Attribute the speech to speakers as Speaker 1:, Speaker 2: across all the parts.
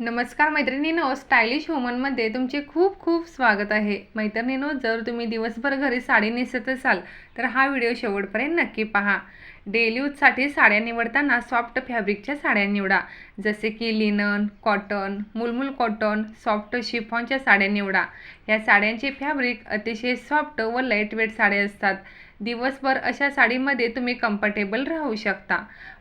Speaker 1: नमस्कार मैत्रिणीनो स्टायलिश वुमनमध्ये तुमचे खूप खूप स्वागत आहे. मैत्रिणीनो जर तुम्ही दिवसभर घरी साडी नेसत असाल तर हा व्हिडिओ शेवटपर्यंत नक्की पहा. डेली यूजसाठी साड्या निवडताना सॉफ्ट फॅब्रिकच्या साड्या निवडा. जसे की लिनन कॉटन मुलमुल कॉटन सॉफ्ट शिफॉनच्या साड्या निवडा. या साड्यांचे फॅब्रिक अतिशय सॉफ्ट व लाईटवेट साड्या असतात. दिवसभर अशा साडीमध्ये तुम्ही कम्फर्टेबल राहू शकता.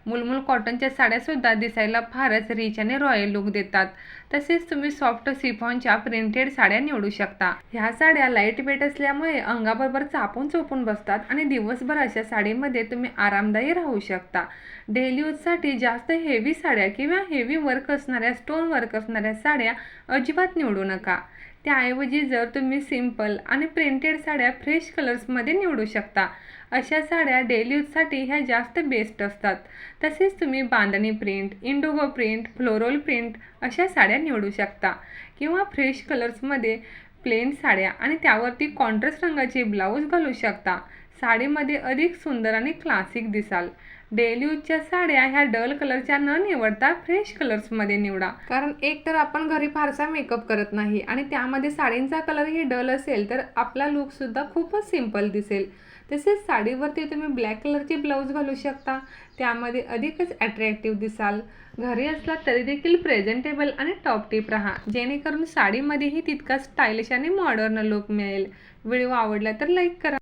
Speaker 1: मुलमुल कॉटनच्या साड्यासुद्धा दिसायला फारच रिच आणि रॉयल लुक देतात. तसेच तुम्ही सॉफ्ट सिफॉनच्या प्रिंटेड साड्या निवडू शकता. ह्या साड्या लाइट वेट असल्यामुळे अंगाबरोबर चापून चोपून बसतात आणि दिवसभर अशा साडीमध्ये तुम्ही आरामदायी राहू शकता. डेली यूजसाठी जास्त हेवी साड्या किंवा हेवी वर्क असणाऱ्या स्टोन वर्क असणाऱ्या साड्या अजिबात निवडू नका. त्याऐवजी जर तुम्ही सिंपल आणि प्रिंटेड साड्या फ्रेश कलर्समध्ये निवडू शकता. अशा साड्या डेली यूजसाठी ह्या जास्त बेस्ट असतात. तसेच तुम्ही बांधणी print indigo print floral print अशा साड्या निवडू शकता. किंवा फ्रेश कलर्समध्ये प्लेन साड्या आणि त्यावरती कॉन्ट्रास्ट रंगाचे ब्लाऊज घालू शकता. साडीमध्ये अधिक सुंदर आणि क्लासिक दिसाल. डेली यूजच्या साड्या ह्या डल कलरच्या न निवडता फ्रेश कलर्समध्ये निवडा. कारण एक तर आपण घरी फारसा मेकअप करत नाही आणि त्यामध्ये साडींचा कलरही डल असेल तर आपला लुकसुद्धा खूपच सिंपल दिसेल. तसेच साडीवरती तुम्ही ब्लॅक कलरचे ब्लाऊज घालू शकता. त्यामध्ये अधिकच अट्रॅक्टिव्ह दिसाल. घरी असला तरी देखील प्रेझेंटेबल आणि टॉप टिप राहा. जेणेकरून साडीमध्येही तितका स्टायलिश आणि मॉडर्न लुक मिळेल. व्हिडिओ आवडला तर लाईक करा.